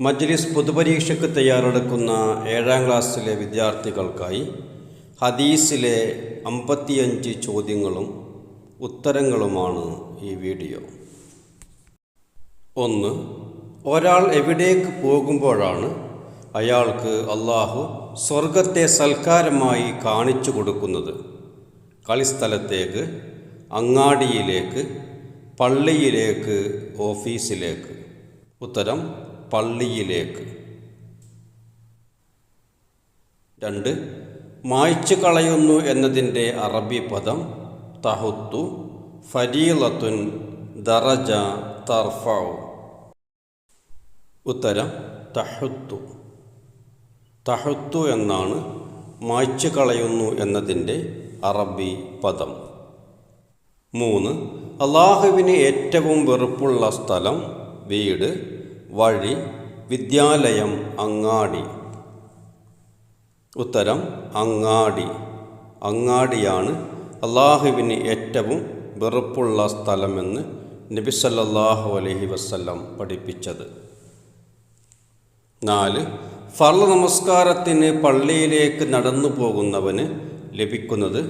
മജ്ലിസ് പൊതുപരീക്ഷയ്ക്ക് തയ്യാറെടുക്കുന്ന ഏഴാം ക്ലാസ്സിലെ വിദ്യാർത്ഥികൾക്കായി ഹദീസിലെ അമ്പത്തിയഞ്ച് ചോദ്യങ്ങളും ഉത്തരങ്ങളുമാണ് ഈ വീഡിയോ. ഒന്ന് ഒരാൾ എവിടേക്ക് പോകുമ്പോഴാണ് അയാൾക്ക് അള്ളാഹു സ്വർഗത്തെ സൽക്കാരമായി കാണിച്ചു കൊടുക്കുന്നത്? കളിസ്ഥലത്തേക്ക് അങ്ങാടിയിലേക്ക് പള്ളിയിലേക്ക് ഓഫീസിലേക്ക്. ഉത്തരം പള്ളിയിലേക്ക്. രണ്ട് മായ്ച്ചു കളയുന്നു എന്നതിന്റെ അറബി പദം തഹുത്തു ഫരീലത്തുൻ ദറജ തർഫൗ ഉത്തരം തഹുത്തു. തഹുത്തു എന്നാണ് മായ്ച്ചു കളയുന്നു എന്നതിന്റെ അറബി പദം. മൂന്ന് അള്ളാഹുവിന് ഏറ്റവും വെറുപ്പുള്ള സ്ഥലം വീട് വഴി വിദ്യാലയം അങ്ങാടി. ഉത്തരം അങ്ങാടി. അങ്ങാടിയാണ് അള്ളാഹുവിന് ഏറ്റവും വെറുപ്പുള്ള സ്ഥലമെന്ന് നബി അലഹി അലൈഹി വസല്ലം പഠിപ്പിച്ചത്. നാല് ഫർള നമസ്കാരത്തിന് പള്ളിയിലേക്ക് നടന്നു പോകുന്നവന് ലഭിക്കുന്നത്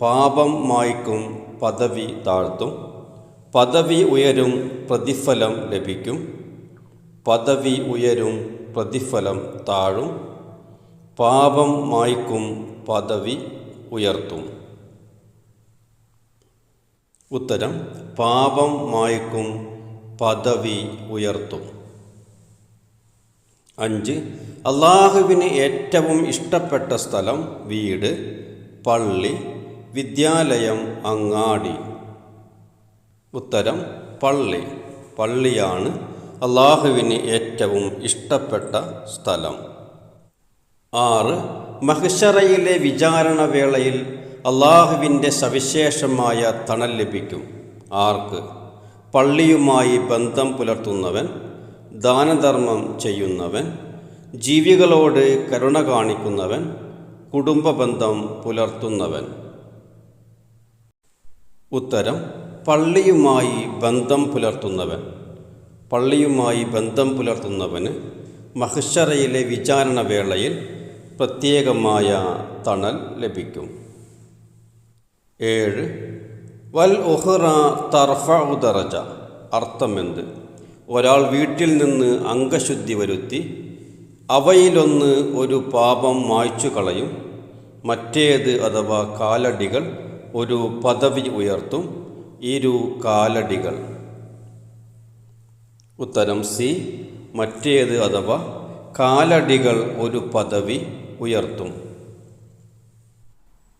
പാപം മായ്ക്കും പദവി താഴ്ത്തും പദവി ഉയരും പ്രതിഫലം ലഭിക്കും പദവി ഉയരും പ്രതിഫലം താഴും പാപം മായ്ക്കും പദവി ഉയർത്തും. ഉത്തരം പാപം മായ്ക്കും പദവി ഉയർത്തും. അഞ്ച് അള്ളാഹുവിന് ഏറ്റവും ഇഷ്ടപ്പെട്ട സ്ഥലം വീട് പള്ളി വിദ്യാലയം അങ്ങാടി. ഉത്തരം പള്ളി. പള്ളിയാണ് അള്ളാഹുവിന് ഏറ്റവും ഇഷ്ടപ്പെട്ട സ്ഥലം. ആറ് മഹ്ഷറയിലെ വിചാരണ വേളയിൽ അള്ളാഹുവിന്റെ സവിശേഷമായ തണൽ ലഭിക്കും. ആർക്ക്? പള്ളിയുമായി ബന്ധം പുലർത്തുന്നവൻ ദാനധർമ്മം ചെയ്യുന്നവൻ ജീവികളോട് കരുണ കാണിക്കുന്നവൻ കുടുംബ ബന്ധം പുലർത്തുന്നവൻ. ഉത്തരം പള്ളിയുമായി ബന്ധം പുലർത്തുന്നവൻ. പള്ളിയുമായി ബന്ധം പുലർത്തുന്നവന് മഹിഷറയിലെ വിചാരണ വേളയിൽ പ്രത്യേകമായ തണൽ ലഭിക്കും. ഏഴ് വൽ ഉഹ്റ തർഫ ഉദറജ അർത്ഥമെന്ത്? ഒരാൾ വീട്ടിൽ നിന്ന് അംഗശുദ്ധി വരുത്തി അവയിലൊന്ന് ഒരു പാപം മായ്ച്ചു കളയും. മറ്റേത് അഥവാ കാലടികൾ ഒരു പദവി ഉയർത്തും. ഇരു കാലടികൾ. ഉത്തരം സി. മറ്റേത് അഥവാ കാലടികൾ ഒരു പദവി ഉയർത്തും.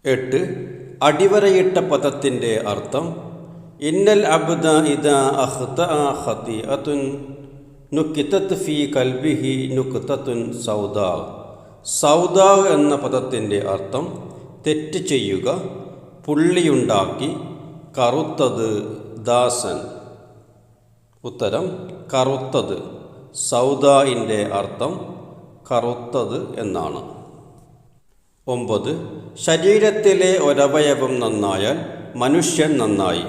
എട്ട്. അടിവരയിട്ട പദത്തിന്റെ അർത്ഥം ഇന്നൽ അബ്ദ ഇദ അഹ്ത ഹതി അതുൻ നുക്കിത്തത്ത് ഫി കൽബിഹി നുക്കിത്തത്തുൻ സൗദാ. സൗദാ എന്ന പദത്തിന്റെ അർത്ഥം തെറ്റ് ചെയ്യുക പുള്ളിയുണ്ടാക്കി കറുത്തത് ദാസൻ. ഉത്തരം കറുത്തത്. സൗദായിന്റെ അർത്ഥം കറുത്തത് എന്നാണ്. ഒമ്പത്. ശരീരത്തിലെ ഒരവയവം നന്നായാൽ മനുഷ്യൻ നന്നായി.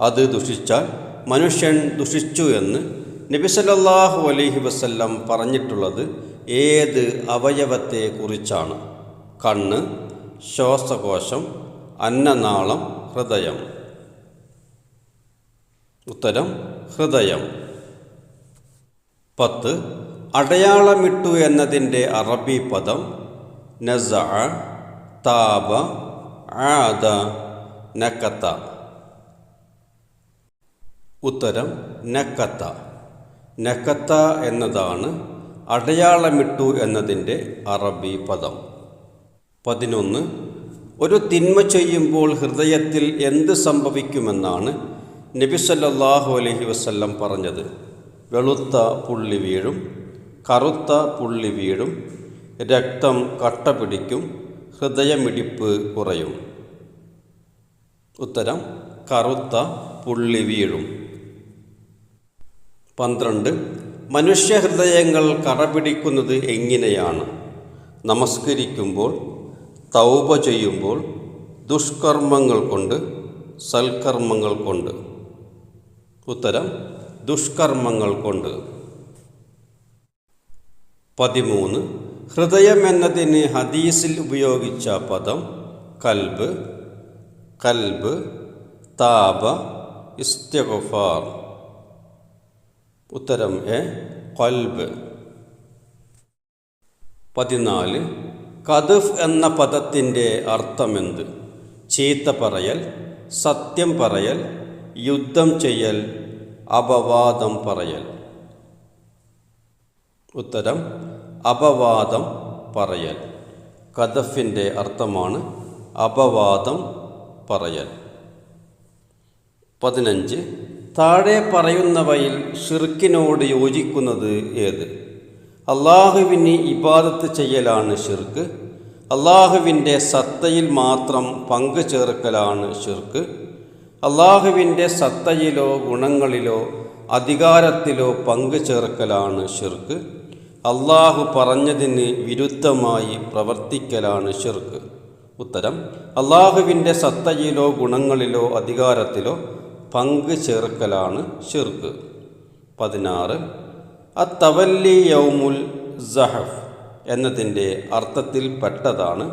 അത് ദുഷിച്ചാൽ മനുഷ്യൻ ദുഷിച്ചു എന്ന് നബിസലല്ലാഹു അലൈഹി വസല്ലം പറഞ്ഞിട്ടുള്ളത് ഏത് അവയവത്തെക്കുറിച്ചാണ്? കണ്ണ് ശ്വാസകോശം അന്നനാളം ഹൃദയം. ഉത്തരം ഹൃദയം. പത്ത് അടയാളമിട്ടു എന്നതിന്റെ അറബി പദം നസ താപ ആദ നക്കത്ത. ഉത്തരം നക്കത്ത. നക്കത്ത എന്നതാണ് അടയാളമിട്ടു എന്നതിന്റെ അറബി പദം. പതിനൊന്ന് ഒരു തിന്മ ചെയ്യുമ്പോൾ ഹൃദയത്തിൽ എന്ത് സംഭവിക്കുമെന്നാണ് നബി അലഹി അലൈഹി വസല്ലം പറഞ്ഞത്. വെളുത്ത പുള്ളി വീഴും കറുത്ത പുള്ളി വീഴും രക്തം കട്ട പിടിക്കും ഹൃദയമിടിപ്പ് കുറയും. ഉത്തരം കറുത്ത പുള്ളി വീഴും. പന്ത്രണ്ട് മനുഷ്യഹൃദയങ്ങൾ കറപിടിക്കുന്നത് എങ്ങനെയാണ്? നമസ്കരിക്കുമ്പോൾ തൗപ ചെയ്യുമ്പോൾ ദുഷ്കർമ്മങ്ങൾ കൊണ്ട് സൽക്കർമ്മങ്ങൾ കൊണ്ട്. ഉത്തരം ദുഷ്കർമ്മങ്ങൾ കൊണ്ട്. പതിമൂന്ന്. ഹൃദയം എന്നതിന് ഹദീസിൽ ഉപയോഗിച്ച പദം കൽബ് കൽബ് താപ ഇസ്തിഗ്ഫാർ. ഉത്തരം എ കൽബ്. പതിനാല്. കദഫ് എന്ന പദത്തിന്റെ അർത്ഥമെന്ത്? ചീത്ത പറയൽ സത്യം പറയൽ യുദ്ധം ചെയ്യൽ അപവാദം പറയൽ. ഉത്തരം അപവാദം പറയൽ. കദഫിന്റെ അർത്ഥമാണ് അപവാദം പറയൽ. പതിനഞ്ച് താഴെ പറയുന്നവയിൽ ഷിർക്കിനോട് യോജിക്കുന്നത് ഏത്? അള്ളാഹുവിന് ഇബാദത്ത് ചെയ്യലാണ് ഷിർക്ക് അള്ളാഹുവിന്റെ സത്തയിൽ മാത്രം പങ്കു ചേർക്കലാണ് ഷിർക്ക് അള്ളാഹുവിന്റെ സത്തയിലോ ഗുണങ്ങളിലോ അധികാരത്തിലോ പങ്കു ചേർക്കലാണ് ഷിർക്ക് അള്ളാഹു പറഞ്ഞതിന് വിരുദ്ധമായി പ്രവർത്തിക്കലാണ് ഷിർക്ക് ഉത്തരം അള്ളാഹുവിന്റെ സത്തയിലോ ഗുണങ്ങളിലോ അധികാരത്തിലോ പങ്കു ചേർക്കലാണ് ഷിർക്ക് പതിനാറ് അത്തവല്ലി യൗമുൽ സഹഫ് എന്നതിന്റെ അർത്ഥത്തിൽ പെട്ടതാണ്.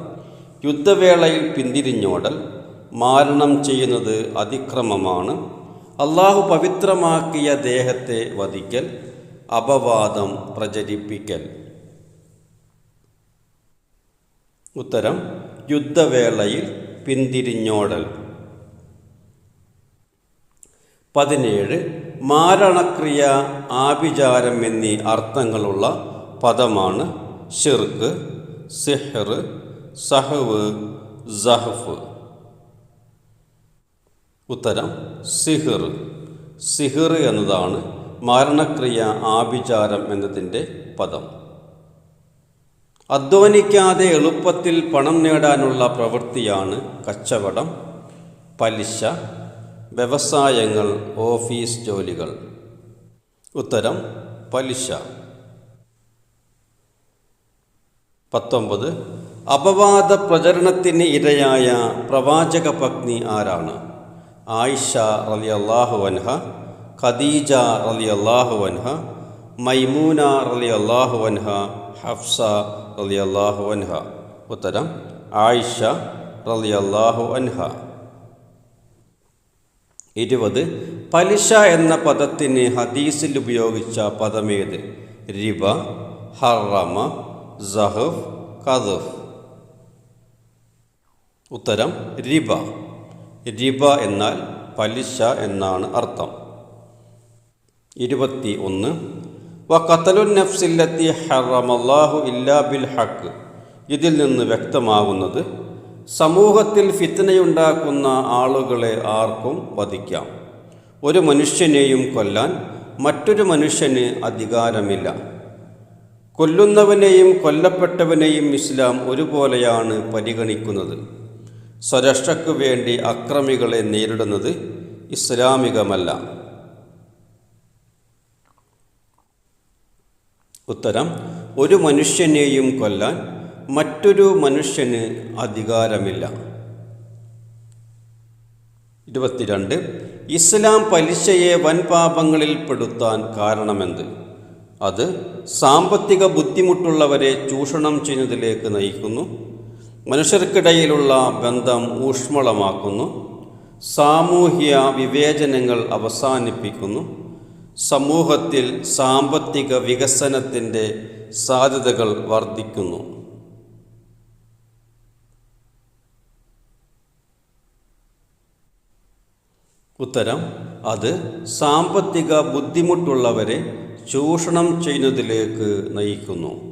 യുദ്ധവേളയിൽ പിന്തിരിഞ്ഞോടൽ മാരണം ചെയ്യുന്നത് അതിക്രമമാണ്. അള്ളാഹു പവിത്രമാക്കിയ ദേഹത്തെ വധിക്കൽ അപവാദം പ്രചരിപ്പിക്കൽ. ഉത്തരം യുദ്ധവേളയിൽ പിന്തിരിഞ്ഞോടൽ. പതിനേഴ് മാരണക്രിയ ആഭിചാരം എന്നീ അർത്ഥങ്ങളുള്ള പദമാണ് ഷിർക്ക് സിഹർ സഹവ് സഹഫ്. ഉത്തരം സിഹിർ. സിഹിർ എന്നതാണ് മരണക്രിയ ആഭിചാരം എന്നതിന്റെ പദം. അധ്വാനിക്കാതെ എളുപ്പത്തിൽ പണം നേടാനുള്ള പ്രവൃത്തിയാണ് കച്ചവടം പലിശ വ്യവസായങ്ങൾ ഓഫീസ് ജോലികൾ. ഉത്തരം പലിശ. പത്തൊമ്പത് അപവാദ പ്രചരണത്തിന് ഇരയായ പ്രവാചക പത്നി ആരാണ്? ആയിഷ റലി അള്ളാഹു വൻഹ ഖദീജ റലി അള്ളാഹു വൻഹ മൈമൂന റലി അള്ളാഹു വൻഹ ഹഫ്സ റലി അള്ളാഹു വൻഹ ഉത്തരം ആയിഷ റലി അള്ളാഹു അൻഹ. ഇരുപത് പലിശ എന്ന പദത്തിന് ഹദീസിൽ ഉപയോഗിച്ച പദമേത്? റിബ ഹറമ സഹഫ് കദഫ്. ഉത്തരം റിബ. റിബ എന്നാൽ പലിശ എന്നാണ് അർത്ഥം. ഇരുപത്തി ഒന്ന് വ കത്തലു നഫ്സില്ലത്തി ഹറമല്ലാഹു ഇല്ലാ ബിൽ ഹക്ക് ഇതിൽ നിന്ന് വ്യക്തമാകുന്നത് സമൂഹത്തിൽ ഫിത്തനയുണ്ടാക്കുന്ന ആളുകളെ ആർക്കും വധിക്കാം. ഒരു മനുഷ്യനെയും കൊല്ലാൻ മറ്റൊരു മനുഷ്യന് അധികാരമില്ല. കൊല്ലുന്നവനെയും കൊല്ലപ്പെട്ടവനെയും ഇസ്ലാം ഒരുപോലെയാണ് പരിഗണിക്കുന്നത്. സ്വരക്ഷയ്ക്കു വേണ്ടി അക്രമികളെ നേരിടുന്നത് ഇസ്ലാമികമല്ല. ഉത്തരം ഒരു മനുഷ്യനെയും കൊല്ലാൻ മറ്റൊരു മനുഷ്യന് അധികാരമില്ല. ഇരുപത്തിരണ്ട് ഇസ്ലാം പലിശയെ വൻപാപങ്ങളിൽ പെടുത്താൻ കാരണമെന്ത്? അത് സാമ്പത്തിക ബുദ്ധിമുട്ടുള്ളവരെ ചൂഷണം ചെയ്യുന്നതിലേക്ക് നയിക്കുന്നു. മനുഷ്യർക്കിടയിലുള്ള ബന്ധം ഊഷ്മളമാക്കുന്നു. സാമൂഹ്യ വിവേചനങ്ങൾ അവസാനിപ്പിക്കുന്നു. സമൂഹത്തിൽ സാമ്പത്തിക വികസനത്തിന്റെ സാധ്യതകൾ വർദ്ധിക്കുന്നു. ഉത്തരം അത് സാമ്പത്തിക ബുദ്ധിമുട്ടുള്ളവരെ ചൂഷണം ചെയ്യുന്നതിലേക്ക് നയിക്കുന്നു.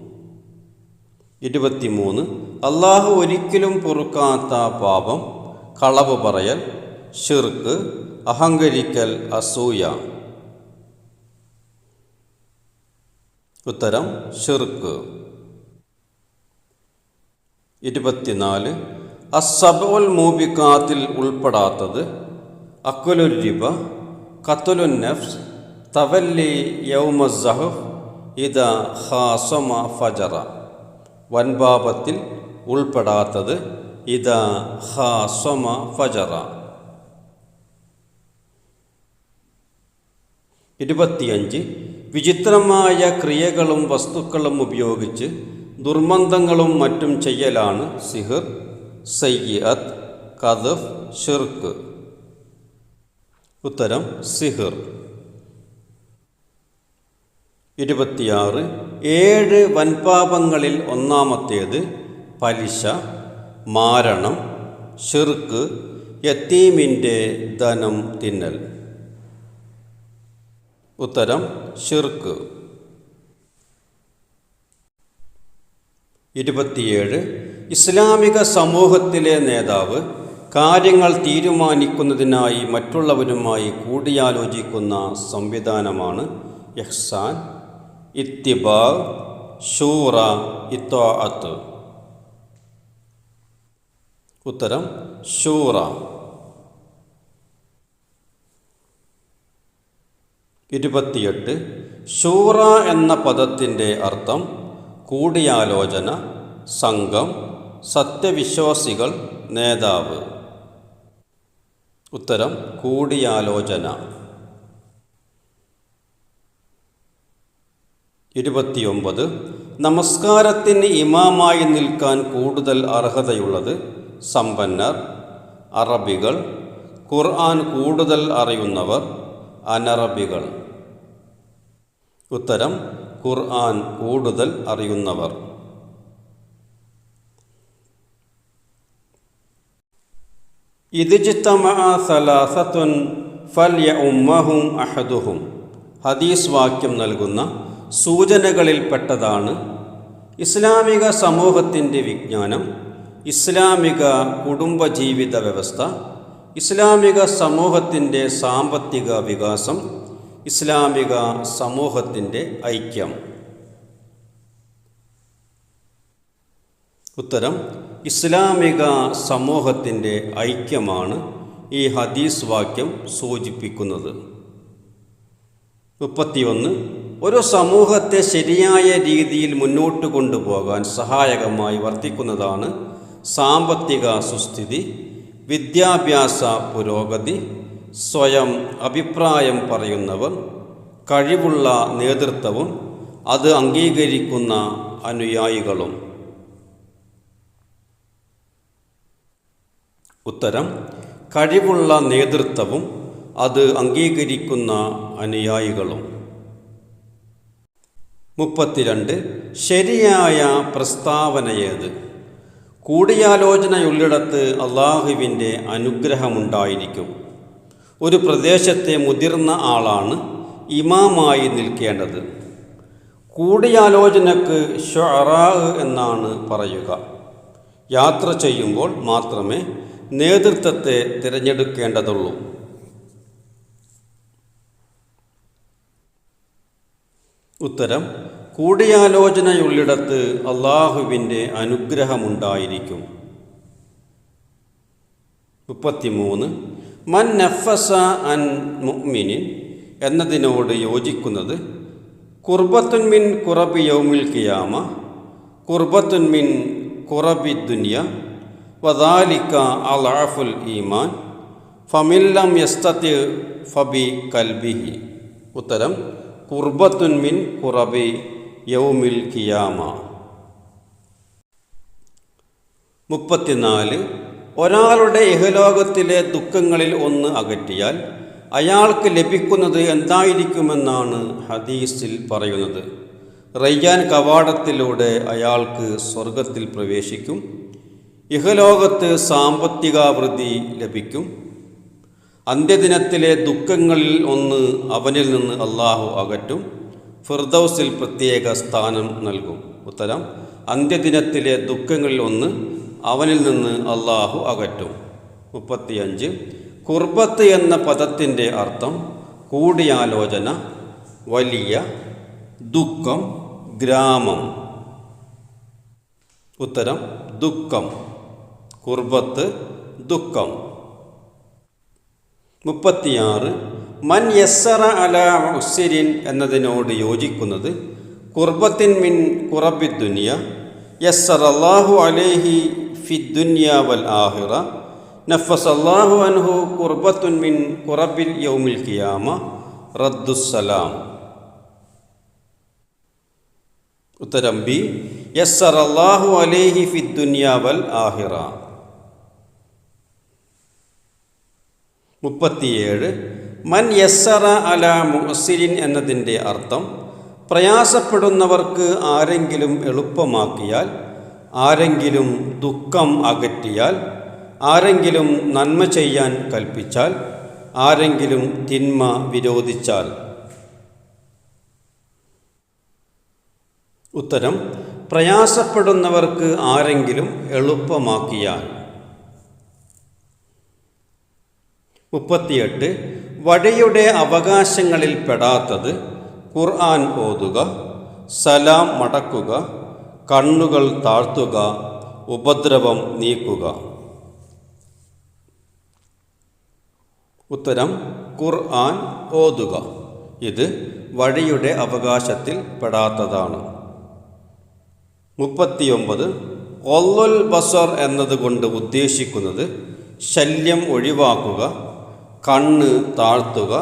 ഇരുപത്തിമൂന്ന്. അള്ളാഹു ഒരിക്കലും പൊറുക്കാത്ത പാപം കളവ് പറയൽ ഷിർക്ക് അഹങ്കരിക്കൽ അസൂയ. ഉത്തരം ഷിർക്ക് ഇരുപത്തിനാല്. അസബുൽ മൂബിക്കാത്തിൽ ഉൾപ്പെടാത്തത് അക്കുലുൽ റിബ കത്തുലുൻ നഫ്സ് തവല്ലി യൗമസഹഫ് ഇത ഹാസമ ഫജറ. വൻപാപത്തിൽ ഉൾപ്പെടാത്തത് ഇത ഹാസമ ഫജറ. ഇരുപത്തിയഞ്ച് വിചിത്രമായ ക്രിയകളും വസ്തുക്കളും ഉപയോഗിച്ച് ദുർമന്ധങ്ങളും മറ്റും ചെയ്യലാണ് സിഹിർ സയ്യത് കദഫ് ഷിർക്ക് ഉത്തരം സിഹിർ. ഇരുപത്തിയാറ്. ഏഴ് വൻപാപങ്ങളിൽ ഒന്നാമത്തേത് പലിശ മാരണം ഷിർക്ക് യത്തീമിന്റെ ധനം തിന്നൽ. ഉത്തരം ഷിർക്ക് ഇരുപത്തിയേഴ്. ഇസ്ലാമിക സമൂഹത്തിലെ നേതാവ് കാര്യങ്ങൾ തീരുമാനിക്കുന്നതിനായി മറ്റുള്ളവരുമായി കൂടിയാലോചിക്കുന്ന സംവിധാനമാണ് യഹ്സാൻ ഇത്തിബാ ഷൂറ ഇത്തോഅത്ത് ഉത്തരം ഷൂറ ഇരുപത്തിയെട്ട്. ഷൂറ എന്ന പദത്തിന്റെ അർത്ഥം കൂടിയാലോചന സംഘം സത്യവിശ്വാസികൾ നേതാവ്. ഉത്തരം കൂടിയാലോചന. ഇരുപത്തിയൊമ്പത്. നമസ്കാരത്തിന് ഇമാമായി നിൽക്കാൻ കൂടുതൽ അർഹതയുള്ളത് സമ്പന്നർ അറബികൾ ഖുർആൻ കൂടുതൽ അറിയുന്നവർ അനറബികൾ. ഉത്തരം ഖുർആൻ കൂടുതൽ അറിയുന്നവർ. ഇതിജിത്തമാലാസത്തുൻ ഫല്യ ഉമ്മഹും അഹദുഹും. ഹദീസ് വാക്യം നൽകുന്ന സൂചനകളിൽപ്പെട്ടതാണ് ഇസ്ലാമിക സമൂഹത്തിന്റെ വിജ്ഞാനം ഇസ്ലാമിക കുടുംബജീവിത വ്യവസ്ഥ ഇസ്ലാമിക സമൂഹത്തിന്റെ സാമ്പത്തിക വികാസം ഇസ്ലാമിക സമൂഹത്തിന്റെ ഐക്യം. ഉത്തരം ഇസ്ലാമിക സമൂഹത്തിന്റെ ഐക്യമാണ് ഈ ഹദീസ് വാക്യം സൂചിപ്പിക്കുന്നത്. മുപ്പത്തിയൊന്ന് ഒരു സമൂഹത്തെ ശരിയായ രീതിയിൽ മുന്നോട്ട് കൊണ്ടുപോകാൻ സഹായകമായി വർത്തിക്കുന്നതാണ് സാമ്പത്തിക സുസ്ഥിതി വിദ്യാഭ്യാസ പുരോഗതി സ്വയം അഭിപ്രായം പറയുന്നവർ കഴിവുള്ള നേതൃത്വവും അത് അംഗീകരിക്കുന്ന അനുയായികളും. ഉത്തരം കഴിവുള്ള നേതൃത്വവും അത് അംഗീകരിക്കുന്ന അനുയായികളും. മുപ്പത്തിരണ്ട്. ശരിയായ പ്രസ്താവനയേത് കൂടിയാലോചനയുള്ളിടത്ത് അള്ളാഹുവിന്റെ അനുഗ്രഹമുണ്ടായിരിക്കും. ഒരു പ്രദേശത്തെ മുതിർന്ന ആളാണ് ഇമാമായി നിൽക്കേണ്ടത്. കൂടിയാലോചനക്ക് ഷൊറാ എന്നാണ് പറയുക. യാത്ര ചെയ്യുമ്പോൾ മാത്രമേ നേതൃത്വത്തെ തിരഞ്ഞെടുക്കേണ്ടതുള്ളൂ. ഉത്തരം കൂടിയാലോചനയുള്ളിടത്ത് അള്ളാഹുവിന്റെ അനുഗ്രഹമുണ്ടായിരിക്കും. മുപ്പത്തിമൂന്ന്. മൻ നഫസ അൻ എന്നതിനോട് യോജിക്കുന്നത് കുർബത്തുൻ മിൻ കുറബി യൗമിൽ കിയാമ കുർബത്തുൻ മിൻ കുറബി ദുനിയ വദാലിക്ക അലാഫുൽ ഈമാൻ ഫമില്ലം യസ്തത്തി ഫബി കൽബിഹി. ഉത്തരം കുർബത്തുൻ മിൻ കുറബി യൗമിൽ കിയാമ. മുപ്പത്തിനാല് ഒരാളുടെ ഇഹലോകത്തിലെ ദുഃഖങ്ങളിൽ ഒന്ന് അകറ്റിയാൽ അയാൾക്ക് ലഭിക്കുന്നത് എന്തായിരിക്കുമെന്നാണ് ഹദീസിൽ പറയുന്നത്. റയ്യാൻ കവാടത്തിലൂടെ അയാൾക്ക് സ്വർഗത്തിൽ പ്രവേശിക്കും. ഇഹലോകത്ത് സാമ്പത്തികാവൃദ്ധി ലഭിക്കും. അന്ത്യദിനത്തിലെ ദുഃഖങ്ങളിൽ ഒന്ന് അവനിൽ നിന്ന് അള്ളാഹു അകറ്റും. ഫിർദൌസിൽ പ്രത്യേക സ്ഥാനം നൽകും. ഉത്തരം അന്ത്യദിനത്തിലെ ദുഃഖങ്ങളിൽ ഒന്ന് അവനിൽ നിന്ന് അള്ളാഹു അകറ്റും. മുപ്പത്തിയഞ്ച് കുർബത്ത് എന്ന പദത്തിന്റെ അർത്ഥം കൂടിയാലോചന വലിയ ദുഃഖം ഗ്രാമം. ഉത്തരം ദുഃഖം കുർബത്ത് ദുഃഖം. മുപ്പത്തിയാറ് മൻ യസ്സറ അല ഉസ്സിരിൻ എന്നതിനോട് യോജിക്കുന്നത് കുർബത്തിൻ മിൻ കുറബി ദുനിയ യസ്സർ അള്ളാഹു അലേഹി ഫി ദുനിയ വൽ ആഹിറ നഫസ് അള്ളാഹു അൻഹു കുർബത്തുൻ മിൻ കുറബിൽ യൗമിൽ കിയാമ റദ്ദുസ്സലാം. ഉത്തരം ബി യസ്സർ അള്ളാഹു അലേഹി ഫി ദുനിയാവൽ ആഹിറ. മുപ്പത്തിയേഴ് മൻ യസ്സറ അല മുസിരിൻ എന്നതിന്റെ അർത്ഥം പ്രയാസപ്പെടുന്നവർക്ക് ആരെങ്കിലും എളുപ്പമാക്കിയാൽ ആരെങ്കിലും ദുഃഖം അകറ്റിയാൽ ആരെങ്കിലും നന്മ ചെയ്യാൻ കൽപ്പിച്ചാൽ ആരെങ്കിലും തിന്മ വിരോധിച്ചാൽ. ഉത്തരം പ്രയാസപ്പെടുന്നവർക്ക് ആരെങ്കിലും എളുപ്പമാക്കിയാൽ. മുപ്പത്തിയെട്ട് വഴിയുടെ അവകാശങ്ങളിൽ പെടാത്തത് ഖുർആൻ ഓതുക സലാം മടക്കുക കണ്ണുകൾ താഴ്ത്തുക ഉപദ്രവം നീക്കുക. ഉത്തരം ഖുർആൻ ഓതുക. ഇത് വഴിയുടെ അവകാശത്തിൽ പെടാത്തതാണ്. മുപ്പത്തിയൊമ്പത് ഒല്ലുൽ ബസർ എന്നതുകൊണ്ട് ഉദ്ദേശിക്കുന്നത് ശല്യം ഒഴിവാക്കുക കണ്ണ് താഴ്ത്തുക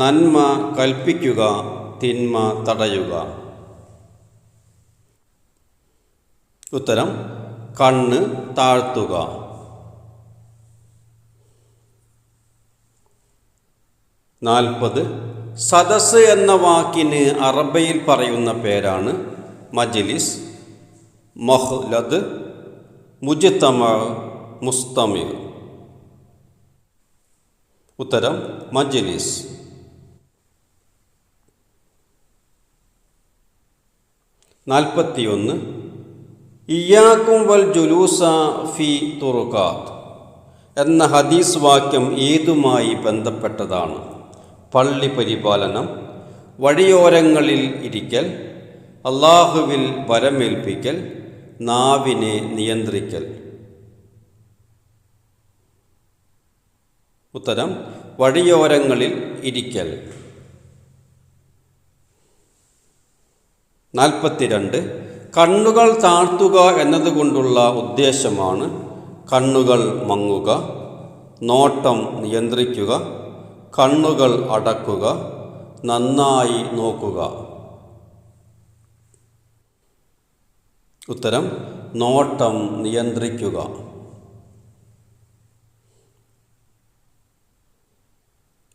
നന്മ കൽപ്പിക്കുക തിന്മ തടയുക. ഉത്തരം കണ്ണ് താഴ്ത്തുക. നാൽപ്പത് സദസ് എന്ന വാക്കിന് അറബയിൽ പറയുന്ന പേരാണ് മജ്ലിസ് മഹ്ലദ് മുജിത്തമ മുസ്തമിർ. ഉത്തരം മജ്ലിസ്. നാൽപ്പത്തിയൊന്ന്. ഇയാക്കും വൽ ജുലൂസ ഫി തുറുക്കാത്ത് എന്ന ഹദീസ് വാക്യം ഏതുമായി ബന്ധപ്പെട്ടതാണ്? പള്ളി പരിപാലനം വഴിയോരങ്ങളിൽ ഇരിക്കൽ അള്ളാഹുവിൽ വരമേൽപ്പിക്കൽ നാവിനെ നിയന്ത്രിക്കൽ. ഉത്തരം വഴിയോരങ്ങളിൽ ഇരിക്കൽ. നാൽപ്പത്തിരണ്ട് കണ്ണുകൾ താഴ്ത്തുക എന്നതുകൊണ്ടുള്ള ഉദ്ദേശമാണ് കണ്ണുകൾ മങ്ങുക നോട്ടം നിയന്ത്രിക്കുക കണ്ണുകൾ അടക്കുക നന്നായി നോക്കുക. ഉത്തരം നോട്ടം നിയന്ത്രിക്കുക.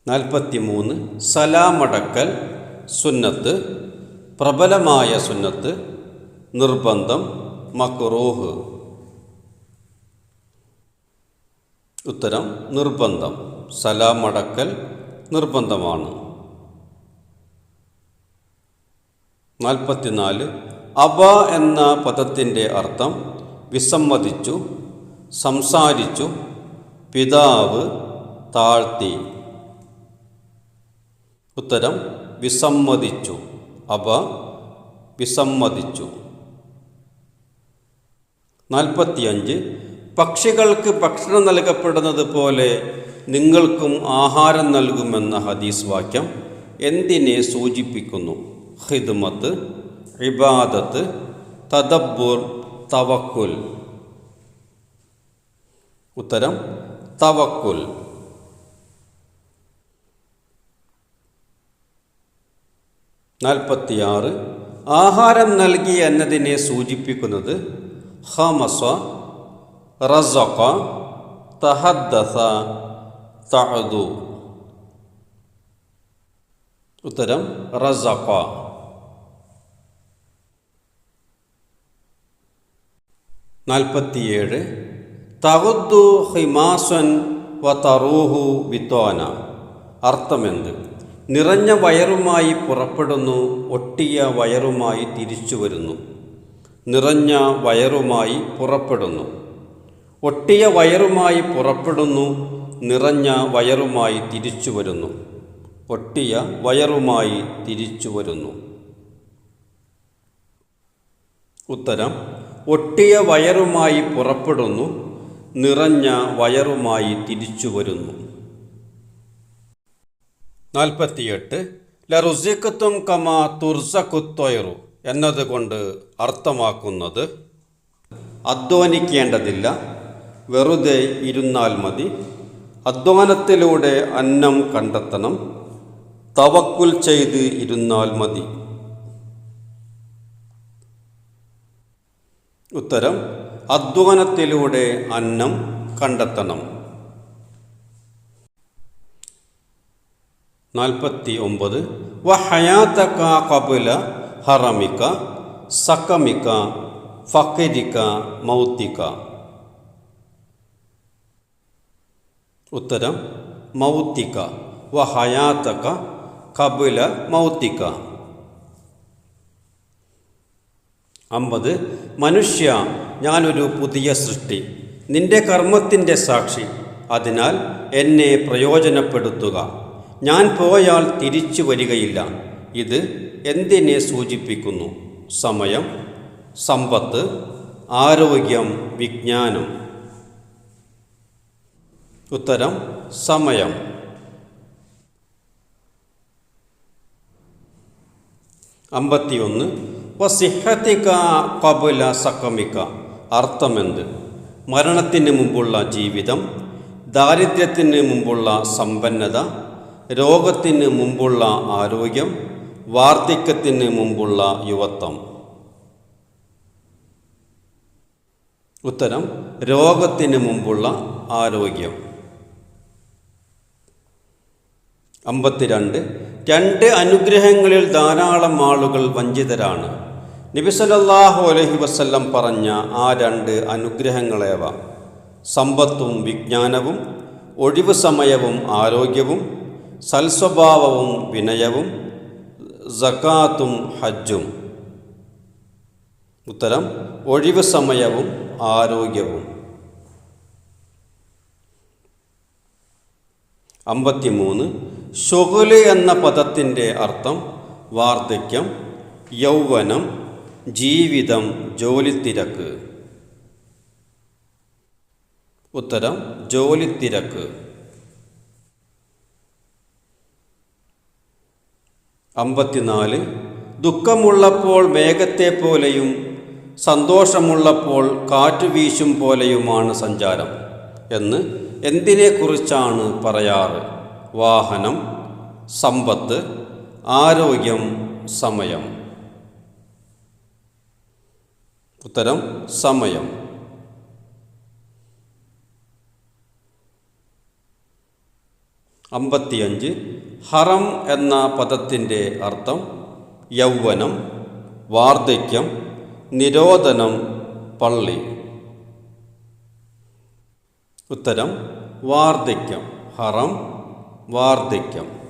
നാൽപ്പത്തിമൂന്ന് സലാമടക്കൽ സുന്നത്ത് പ്രബലമായ സുന്നത്ത് നിർബന്ധം മക്റൂഹ് ഉത്തരം നിർബന്ധം. സലാമടക്കൽ നിർബന്ധമാണ്. നാൽപ്പത്തിനാല് അബ എന്ന പദത്തിന്റെ അർത്ഥം വിസമ്മതിച്ചു സംസാരിച്ചു പിതാവ് താഴ്ത്തി. ഉത്തരം വിസമ്മതിച്ചു. അവ വിസമ്മതിച്ചു. നാൽപ്പത്തിയഞ്ച്. പക്ഷികൾക്ക് ഭക്ഷണം നൽകപ്പെടുന്നത് പോലെ നിങ്ങൾക്കും ആഹാരം നൽകുമെന്ന ഹദീസ് വാക്യം എന്തിനെ സൂചിപ്പിക്കുന്നു? ഹിദ്മത്ത് ഇബാദത്ത് തദബ്ബുർ തവക്കുൽ. ഉത്തരം തവക്കുൽ. നാൽപ്പത്തിയാറ്. ആഹാരം നൽകി എന്നതിനെ സൂചിപ്പിക്കുന്നത് ഹമസ റസഖ തഹദ്ദസ തഅദു. ഉത്തരം റസഖ. നാൽപ്പത്തിയേഴ്. തഹദ്ദു ഹിമാസൻ വ തറൂഹു വിത്തോന അർത്ഥമെന്ത്? നിറഞ്ഞ വയറുമായി പുറപ്പെടുന്നു ഒട്ടിയ വയറുമായി തിരിച്ചു വരുന്നു. നിറഞ്ഞ വയറുമായി പുറപ്പെടുന്നു. ഒട്ടിയ വയറുമായി പുറപ്പെടുന്നു നിറഞ്ഞ വയറുമായി തിരിച്ചു വരുന്നു. ഒട്ടിയ വയറുമായി തിരിച്ചു വരുന്നു. ഉത്തരം ഒട്ടിയ വയറുമായി പുറപ്പെടുന്നു നിറഞ്ഞ വയറുമായി തിരിച്ചു വരുന്നു. നാൽപ്പത്തിയെട്ട്. ലറുസിക്കത്തും കമ തുർസക്കുത്തൊയറു എന്നതുകൊണ്ട് അർത്ഥമാക്കുന്നത് അധ്വാനിക്കേണ്ടതില്ല വെറുതെ ഇരുന്നാൽ മതി അധ്വാനത്തിലൂടെ അന്നം കണ്ടെത്തണം തവക്കുൽ ചെയ്ത് ഇരുന്നാൽ മതി. ഉത്തരം അധ്വാനത്തിലൂടെ അന്നം കണ്ടെത്തണം. നാൽപ്പത്തി ഒമ്പത് വ ഹയാത്തക്ക കബുല ഹറമിക്ക സക്കമിക്ക ഫക്കരിക്ക മൗത്തിക്ക ഉത്തരം മൗത്തിക്ക വ ഹയാത്തക്ക കബുല മൗത്തിക്ക അമ്പത്. മനുഷ്യ ഞാനൊരു പുതിയ സൃഷ്ടി. നിന്റെ കർമ്മത്തിന്റെ സാക്ഷി. അതിനാൽ എന്നെ പ്രയോജനപ്പെടുത്തുക. ഞാൻ പോയാൽ തിരിച്ചു വരികയില്ല. ഇത് എന്തിനെ സൂചിപ്പിക്കുന്നു? സമയം സമ്പത്ത് ആരോഗ്യം വിജ്ഞാനം. ഉത്തരം സമയം. അമ്പത്തിയൊന്ന്. വസിഹത്തിക കബുല സക്കമിക്ക അർത്ഥമെന്ത്? മരണത്തിന് മുമ്പുള്ള ജീവിതം ദാരിദ്ര്യത്തിന് മുമ്പുള്ള സമ്പന്നത രോഗത്തിന് മുമ്പുള്ള ആരോഗ്യം വാർദ്ധക്യത്തിന് മുമ്പുള്ള യുവത്വം. ഉത്തരം രോഗത്തിന് മുമ്പുള്ള ആരോഗ്യം. അമ്പത്തിരണ്ട് രണ്ട് അനുഗ്രഹങ്ങളിൽ ധാരാളം ആളുകൾ വഞ്ചിതരാണ്. നബിസലല്ലാഹു അലഹി വസ്ല്ലം പറഞ്ഞ ആ രണ്ട് അനുഗ്രഹങ്ങളേവ? സമ്പത്തും വിജ്ഞാനവും ഒഴിവു സമയവും ആരോഗ്യവും സൽസ്വഭാവവും വിനയവും സക്കാത്തും ഹജ്ജും. ഉത്തരം ഒഴിവ് സമയവും ആരോഗ്യവും. അമ്പത്തിമൂന്ന് ഷൊഗുൽ എന്ന പദത്തിന്റെ അർത്ഥം വാർദ്ധക്യം യൗവനം ജീവിതം ജോലിത്തിരക്ക്. ഉത്തരം ജോലിത്തിരക്ക്. അമ്പത്തിനാല്. ദുഃഖമുള്ളപ്പോൾ മേഘത്തെ പോലെയും സന്തോഷമുള്ളപ്പോൾ കാറ്റു വീശും പോലെയുമാണ് സഞ്ചാരം എന്ന് എന്തിനെക്കുറിച്ചാണ് പറയാറ്? വാഹനം സമ്പത്ത് ആരോഗ്യം സമയം. ഉത്തരം സമയം. അമ്പത്തിയഞ്ച്. ഹറം എന്ന പദത്തിന്റെ അർത്ഥം യൗവനം വാർദ്ധക്യം നിരോധനം പള്ളി. ഉത്തരം വാർദ്ധക്യം. ഹറം വാർദ്ധക്യം.